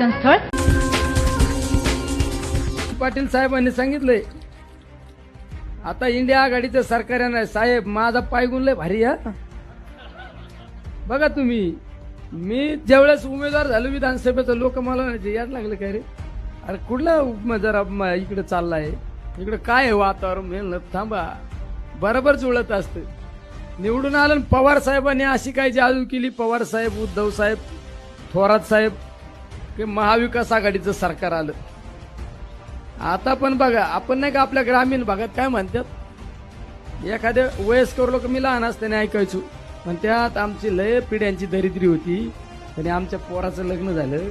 पर्यटन स्थळ? पाटील साहेबांनी सांगितलंय आता इंडिया आघाडीचं सरकार येणार साहेब माझा पाय गुणलंय भारी हा. बघा तुम्ही मी ज्यावेळेस उमेदवार झालो विधानसभेचं लोक मला याद लागलं काय रे? अरे कुठला जरा म- इकडे चाललाय? इकडे काय आहे वातावरण? मेल थांबा. बरोबर जुळत असतं. निवडून आलं पवार साहेबांनी अशी काय जादू केली. पवार साहेब उद्धव साहेब थोरात साहेब की महाविकास आघाडीचं सरकार आलं. आता पण बघा आपण नाही का आपल्या ग्रामीण भागात काय म्हणतात? एखाद्या वयस्कर लोक मी लहान असताना ऐकायचो पण त्यात आमची लय पिढ्यांची दरिद्री होती आणि आमच्या पोराचं लग्न झालं.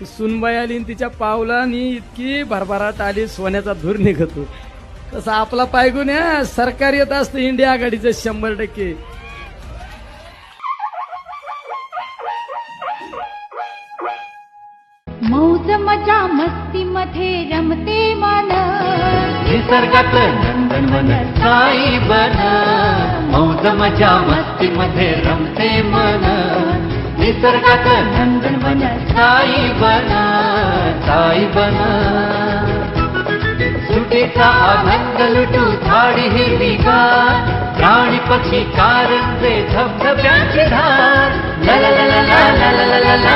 ती सुनबाई आली तिच्या पावलानी इतकी भरभराट आली सोन्याचा धूर निघतो. तसं आपला पायगुन्या सरकार येत असतं इंडिया आघाडीचं शंभर टक्के. मौज मजा मस्ती मध्ये रमते मन निसर्गात नंदनवन साई बन मौज मजा मस्ती मध्ये रमते मन निसर्गात नंदनवन साई बन साई बन सुटीचा आनंद लुटू झाडी हिरवी हिरवीगार प्राणी पक्षी कारंजे धबधब्याची धार ला ला ला ला ला ला ला ला